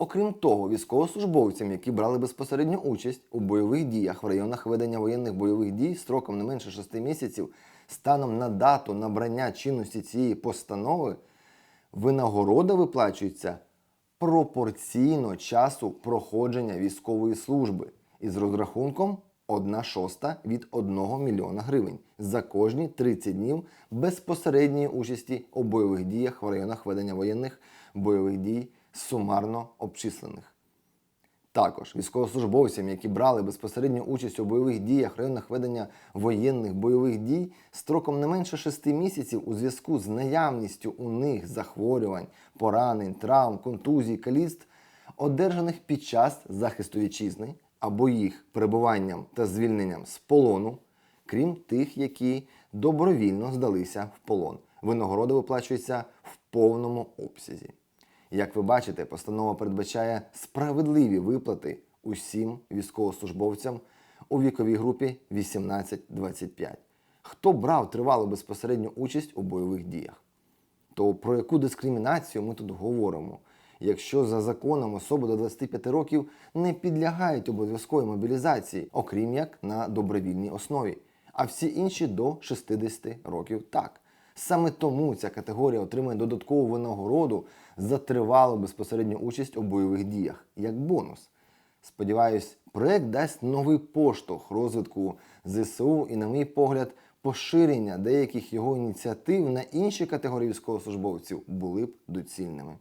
Окрім того, військовослужбовцям, які брали безпосередню участь у бойових діях в районах ведення воєнних бойових дій строком не менше 6 місяців, станом на дату набрання чинності цієї постанови, винагорода виплачується пропорційно часу проходження військової служби із розрахунком 1 шоста від 1 мільйона гривень за кожні 30 днів безпосередньої участі у бойових діях в районах ведення воєнних бойових дій сумарно обчислених. Також військовослужбовцям, які брали безпосередню участь у бойових діях районах ведення воєнних бойових дій строком не менше 6 місяців у зв'язку з наявністю у них захворювань, поранень, травм, контузій, каліцтв, одержаних під час захисту вітчизни або їх перебуванням та звільненням з полону, крім тих, які добровільно здалися в полон. Винагорода виплачується в повному обсязі. Як ви бачите, постанова передбачає справедливі виплати усім військовослужбовцям у віковій групі 18-25. Хто брав тривалу безпосередню участь у бойових діях? То про яку дискримінацію ми тут говоримо? Якщо за законом особи до 25 років не підлягають обов'язковій мобілізації, окрім як на добровільній основі, а всі інші до 60 років так. Саме тому ця категорія отримає додаткову винагороду за тривалу безпосередню участь у бойових діях як бонус. Сподіваюсь, проект дасть новий поштовх розвитку ЗСУ і, на мій погляд, поширення деяких його ініціатив на інші категорії військовослужбовців були б доцільними.